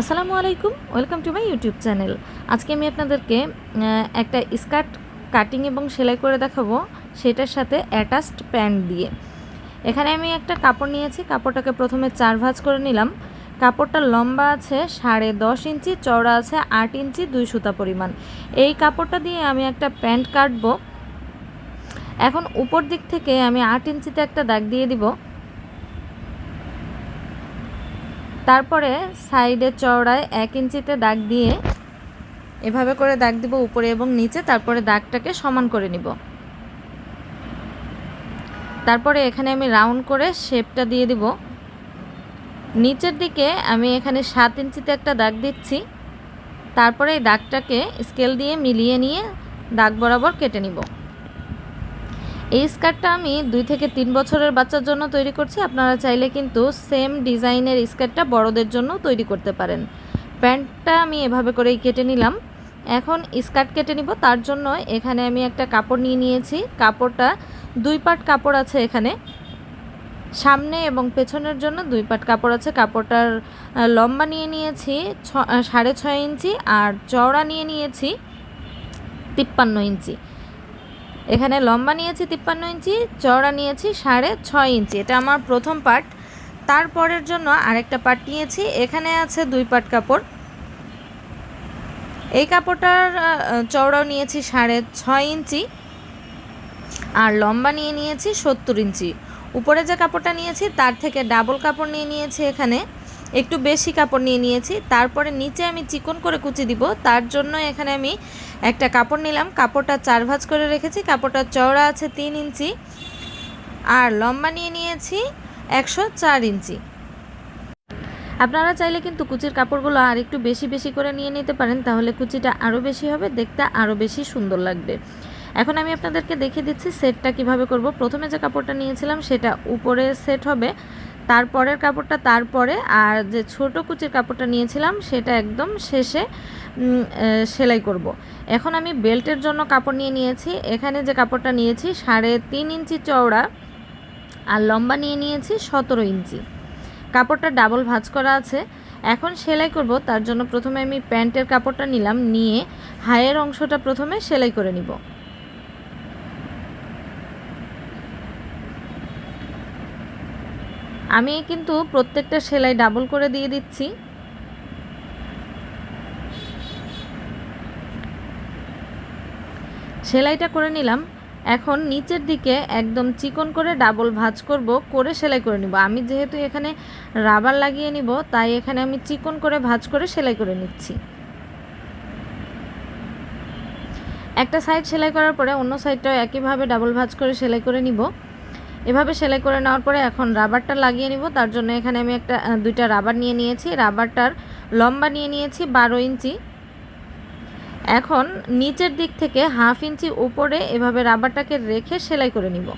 আসসালামু আলাইকুম, welcome to my YouTube channel. আজকে আমি আপনাদেরকে একটা স্কার্ট কাটিং এবং সেলাই করে দেখাবো, সেটার সাথে অ্যাটাচড প্যান্ট দিয়ে। এখানে আমি একটা কাপড় নিয়েছি, কাপড়টাকে প্রথমে চার ভাঁজ করে নিলাম। কাপড়টা লম্বা আছে, সাড়ে দশ ইঞ্চি, চওড়া আছে, আট ইঞ্চি, দুই সুতা পরিমাণ। এই কাপড়টা দিয়ে আমি একটা প্যান্ট কাটবো। এখন উপর দিক থেকে আমি আট ইঞ্চিতে একটা দাগ দিয়ে দিব। তারপরে সাইডে চওড়ায় এক ইঞ্চিতে দাগ দিয়ে এভাবে করে দাগ দিব উপরে এবং নিচে, তারপরে দাগটাকে সমান করে নিব। তারপরে এখানে আমি রাউন্ড করে শেপটা দিয়ে দিব। নিচের দিকে আমি এখানে সাত ইঞ্চিতে একটা দাগ দিচ্ছি। তারপরে এই দাগটাকে স্কেল দিয়ে মিলিয়ে নিয়ে দাগ বরাবর কেটে নিব। এই স্কার্টটা আমি দুই থেকে তিন বছরের বাচ্চার জন্য তৈরি করছি। আপনারা চাইলে কিন্তু সেম ডিজাইনের স্কার্টটা বড়দের জন্য তৈরি করতে পারেন। প্যান্টটা আমি এভাবে করেই কেটে নিলাম। এখন স্কার্ট কেটে নিব। তার জন্য এখানে আমি একটা কাপড় নিয়ে নিয়েছি। কাপড়টা দুই পাট কাপড় আছে এখানে। সামনে এবং পেছনের জন্য দুই পাট কাপড় আছে। কাপড়টার লম্বা নিয়ে নিয়েছি, ছ সাড়ে ছয় ইঞ্চি আর চওড়া নিয়ে নিয়েছি, তিপ্পান্ন ইঞ্চি। এখানে লম্বা নিয়েছি তিপ্পান্ন ইঞ্চি, চওড়া নিয়েছি সাড়ে ছয় ইঞ্চি। এটা আমার প্রথম পার্ট। তারপরের জন্য আরেকটা পার্ট নিয়েছি। এখানে আছে দুই পাট কাপড়। এই কাপড়টার চওড়াও নিয়েছি সাড়ে ছয় ইঞ্চি আর লম্বা নিয়ে নিয়েছি সত্তর ইঞ্চি। উপরে যে কাপড়টা নিয়েছি, তার থেকে ডাবল কাপড় নিয়ে নিয়েছি এখানে। একটু বেশি কাপড় নিয়ে নিয়েছি। তারপরে নিচে আমি চিকন করে কুচি দিব। তার জন্য এখানে আমি একটা কাপড় নিলাম। কাপড়টা চার ভাঁজ করে রেখেছি। কাপড়টা চওড়া আছে তিন ইঞ্চি। আর লম্বা নিয়ে নিয়েছি একশো চার ইঞ্চি। আপনারা চাইলে কিন্তু কুচির কাপড়গুলো আর একটু বেশি বেশি করে নিয়ে নিতে পারেন। তাহলে কুচিটা আরও বেশি হবে, দেখতে আরও বেশি সুন্দর লাগবে। এখন আমি আপনাদেরকে দেখিয়ে দিচ্ছি সেটটা কীভাবে করব। প্রথমে যে কাপড়টা নিয়েছিলাম, সেটা উপরে সেট হবে। তারপরের কাপড়টা তারপরে আর যে ছোট কুচির কাপড়টা নিয়েছিলাম, সেটা একদম শেষে সেলাই করব। এখন আমি বেল্টের জন্য কাপড় নিয়ে নিয়েছি। এখানে যে কাপড়টা নিয়েছি, সাড়ে তিন ইঞ্চি চওড়া আর লম্বা নিয়ে নিয়েছি সতেরো ইঞ্চি। কাপড়টা ডাবল ভাঁজ করা আছে। এখন সেলাই করব, তার জন্য প্রথমে আমি প্যান্টের কাপড়টা নিলাম, নিয়ে হায়ের অংশটা প্রথমে সেলাই করে নিব। আমি কিন্তু প্রত্যেকটা সেলাই ডাবল করে দিয়ে দিচ্ছি। সেলাইটা করে নিলাম। এখন নিচের দিকে একদম চিকন করে ডাবল ভাঁজ করব, করে সেলাই করে নিব। আমি যেহেতু এখানে রাবার লাগিয়ে নিব, তাই এখানে আমি চিকন করে ভাঁজ করে সেলাই করে নিচ্ছি। একটা সাইড সেলাই করার পরে অন্য সাইডটাও একইভাবে ডাবল ভাঁজ করে সেলাই করে নিব। এভাবে সেলাই করে নেওয়ার পরে এখন রাবারটা লাগিয়ে নিব। তার জন্য এখানে আমি একটা দুইটা রাবার নিয়ে নিয়েছি। রাবারটার লম্বা নিয়ে নিয়েছি বারো ইঞ্চি। এখন নিচের দিক থেকে হাফ ইঞ্চি উপরে এভাবে রাবারটাকে রেখে সেলাই করে নিব।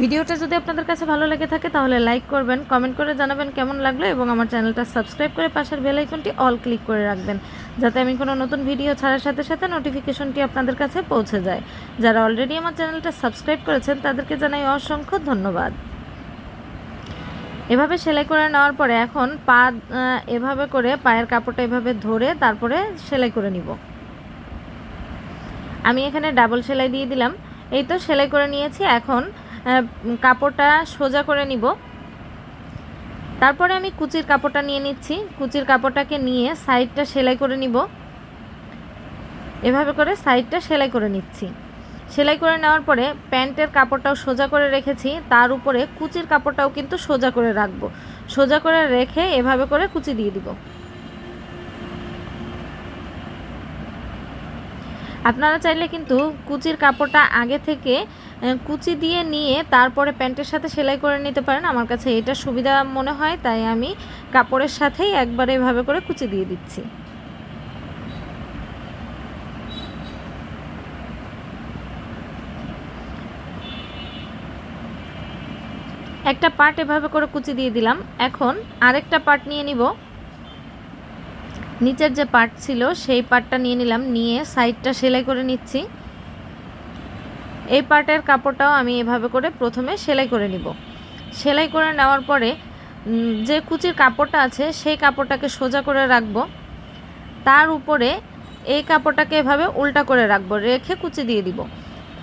ভিডিওটা যদি আপনাদের কাছে ভালো লেগে থাকে, তাহলে লাইক করবেন কমেন্ট করে জানাবেন কেমন লাগল এবং আমার চ্যানেলটা সাবস্ক্রাইব করে পাশের বেল আইকনটি অল ক্লিক করে রাখবেন, যাতে আমি কোনো নতুন ভিডিও ছাড়ার সাথে সাথে নোটিফিকেশনটি আপনাদের কাছে পৌঁছে যায়। যারা অলরেডি আমার চ্যানেলটা সাবস্ক্রাইব করেছেন, তাদেরকে জানাই অসংখ্য ধন্যবাদ। এভাবে সেলাই করে নেওয়ার পরে এখন পা এভাবে করে পায়ের কাপড়টা এভাবে ধরে তারপরে সেলাই করে নিব। আমি এখানে ডাবল সেলাই দিয়ে দিলাম। এই তো সেলাই করে নিয়েছি। এখন কাপড়টা সোজা করে নিব। তারপরে আমি কুচির কাপড়টা নিয়ে নিচ্ছি। কুচির কাপড়টাকে নিয়ে সাইডটা সেলাই করে নিব। এভাবে করে সাইডটা সেলাই করে নিচ্ছি। সেলাই করে নেওয়ার পরে প্যান্টের কাপড়টাও সোজা করে রেখেছি। তার উপরে কুচির কাপড়টাও কিন্তু সোজা করে রাখব। সোজা করে রেখে এভাবে করে কুচি দিয়ে দিব। আপনারা চাইলে কিন্তু কুচির কাপড়টা আগে থেকে কুচি দিয়ে নিয়ে তারপরে প্যান্টের সাথে সেলাই করে নিতে পারেন। আমার কাছে এটা সুবিধা মনে হয়, তাই আমি কাপড়ের সাথেই একবারে এভাবে করে কুচি দিয়ে দিচ্ছি। একটা পার্ট এভাবে করে কুচি দিয়ে দিলাম। এখন আরেকটা পার্ট নিয়ে নিব। নিচের যে পার্ট ছিল, সেই পার্টটা নিয়ে নিলাম, নিয়ে সাইডটা সেলাই করে নিচ্ছি। এই পার্টের কাপড়টাও আমি এভাবে করে প্রথমে সেলাই করে নিব। সেলাই করে নেওয়ার পরে যে কুচির কাপড়টা আছে, সেই কাপড়টাকে সোজা করে রাখব। তার উপরে এই কাপড়টাকে এভাবে উল্টা করে রাখব, রেখে কুচি দিয়ে দিব।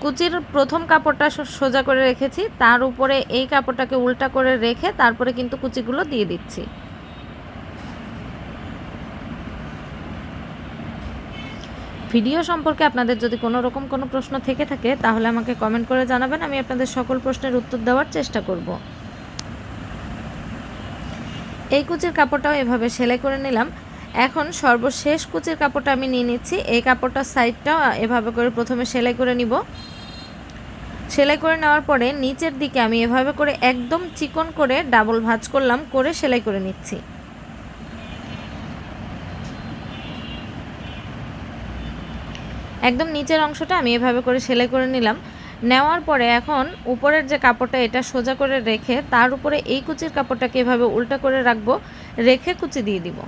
কুচির প্রথম কাপড়টা সোজা করে রেখেছি, তার উপরে এই কাপড়টাকে উল্টা করে রেখে তারপরে কিন্তু কুচিগুলো দিয়ে দিচ্ছি। ভিডিও সম্পর্কে আপনাদের যদি কোনো রকম কোনো প্রশ্ন থেকে থাকে, তাহলে আমাকে কমেন্ট করে জানাবেন, আমি আপনাদের সকল প্রশ্নের উত্তর দেওয়ার চেষ্টা করব। এই কুচির কাপড়টাও এভাবে সেলাই করে নিলাম। এখন সর্বশেষ কুচির কাপড়টা আমি নিয়ে নিচ্ছি। এই কাপড়টার সাইডটাও এভাবে করে প্রথমে সেলাই করে নিব। সেলাই করে নেওয়ার পরে নিচের দিকে আমি এভাবে করে একদম চিকন করে ডাবল ভাঁজ করলাম, করে সেলাই করে নিচ্ছি। একদম নিচের অংশটা আমি এভাবে করে সেলাই করে নিলাম। নেওয়ার পরে এখন উপরের যে কাপড়টা এটা সোজা করে রেখে তার উপরে এই কুচির কাপড়টাকে এভাবে উল্টা করে রাখব, রেখে কুচি দিয়ে দিব।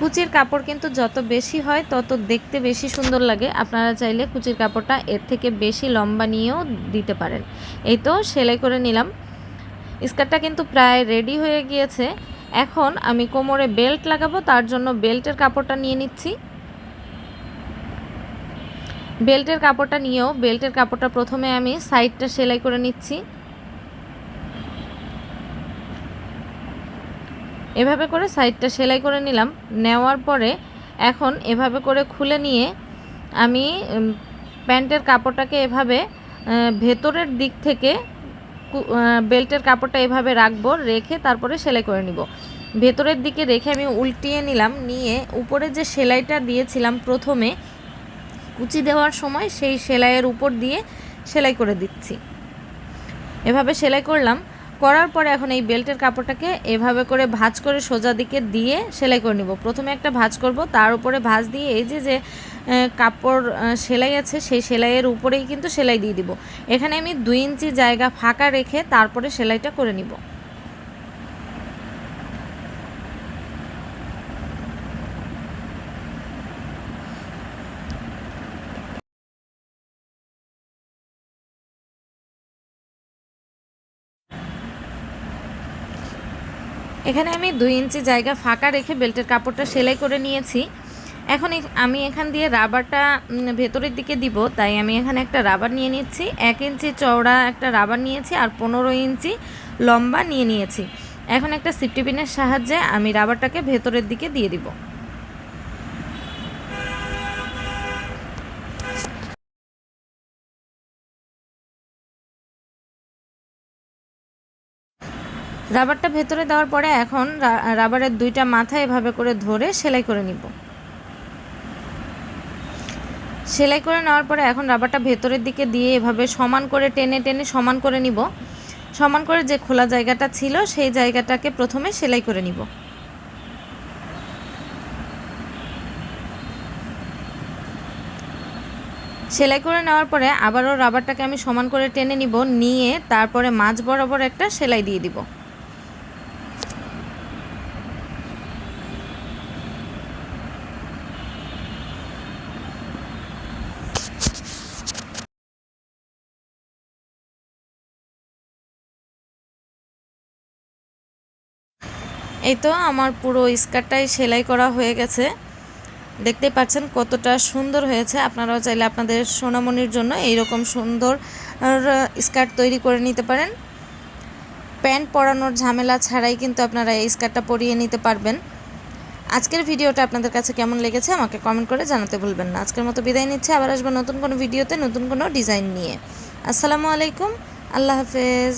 কুচির কাপড় কিন্তু যত বেশি হয় তত দেখতে বেশি সুন্দর লাগে। আপনারা চাইলে কুচির কাপড়টা এর থেকে বেশি লম্বা নিয়েও দিতে পারেন। এই তো সেলাই করে নিলাম। স্কার্টটা কিন্তু প্রায় রেডি হয়ে গিয়েছে। এখন আমি কোমরে বেল্ট লাগাবো, তার জন্য বেল্টের কাপড়টা নিয়ে নিচ্ছি। বেল্টের কাপড়টা নিয়েও, বেল্টের কাপড়টা প্রথমে আমি সাইডটা সেলাই করে নিচ্ছি। এভাবে করে সাইডটা সেলাই করে নিলাম। নেওয়ার পরে এখন এভাবে করে খুলে নিয়ে আমি প্যান্টের কাপড়টাকে এভাবে ভেতরের দিক থেকে বেল্টের কাপড়টা এভাবে রাখব, রেখে তারপরে সেলাই করে নিব। ভেতরের দিকে রেখে আমি উল্টিয়ে নিলাম, নিয়ে উপরে যে সেলাইটা দিয়েছিলাম প্রথমে, কুচি দেওয়ার সময় সেই সেলাইয়ের উপর দিয়ে সেলাই করে দিচ্ছি। এভাবে সেলাই করলাম করার পরে এখন এই বেল্টের কাপড়টাকে এভাবে করে ভাঁজ করে সোজা দিকে দিয়ে সেলাই করে নিব। প্রথমে একটা ভাঁজ করব, তার উপরে ভাঁজ দিয়ে এই যে যে কাপড় সেলাই আছে, সেই সেলাইয়ের উপরেই কিন্তু সেলাই দিয়ে দিব। এখানে আমি দুই ইঞ্চি জায়গা ফাঁকা রেখে তারপরে সেলাইটা করে নিব। এখানে আমি দুই ইঞ্চি জায়গা ফাঁকা রেখে বেল্টের কাপড়টা সেলাই করে নিয়েছি। এখন আমি এখান দিয়ে রাবারটা ভেতরের দিকে দিব, তাই আমি এখানে একটা রাবার নিয়ে নিচ্ছি। এক ইঞ্চি চওড়া একটা রাবার নিয়েছি আর পনেরো ইঞ্চি লম্বা নিয়ে নিয়েছি। এখন একটা সিফটি পিনের সাহায্যে আমি রাবারটাকে ভেতরের দিকে দিয়ে দিব। রাবারটা ভেতরে দেওয়ার পরে এখন রাবারের দুইটা মাথা এভাবে করে ধরে সেলাই করে নিব। সেলাই করে নেওয়ার পরে এখন রাবারটা ভেতরের দিকে দিয়ে এভাবে সমান করে টেনে টেনে সমান করে নিব। সমান করে যে খোলা জায়গাটা ছিল সেই জায়গাটাকে প্রথমে সেলাই করে নিব। সেলাই করে নেওয়ার পরে আবারও রাবারটাকে আমি সমান করে টেনে নিব, নিয়ে তারপরে মাঝ বরাবর একটা সেলাই দিয়ে দিব। এই তো আমার পুরো স্কার্টটাই সেলাই করা হয়ে গেছে। দেখতে পাচ্ছেন কতটা সুন্দর হয়েছে। আপনারাও চাইলে আপনাদের সোনামণির জন্য এইরকম সুন্দর স্কার্ট তৈরি করে নিতে পারেন। প্যান্ট পরানোর ঝামেলা ছাড়াই কিন্তু আপনারা এই স্কার্টটা পরিয়ে নিতে পারবেন। আজকের ভিডিওটা আপনাদের কাছে কেমন লেগেছে আমাকে কমেন্ট করে জানাতে ভুলবেন না। আজকের মতো বিদায় নিচ্ছে, আবার আসব নতুন কোনো ভিডিওতে নতুন কোনো ডিজাইন নিয়ে। আসসালামু আলাইকুম, আল্লাহ হাফেজ।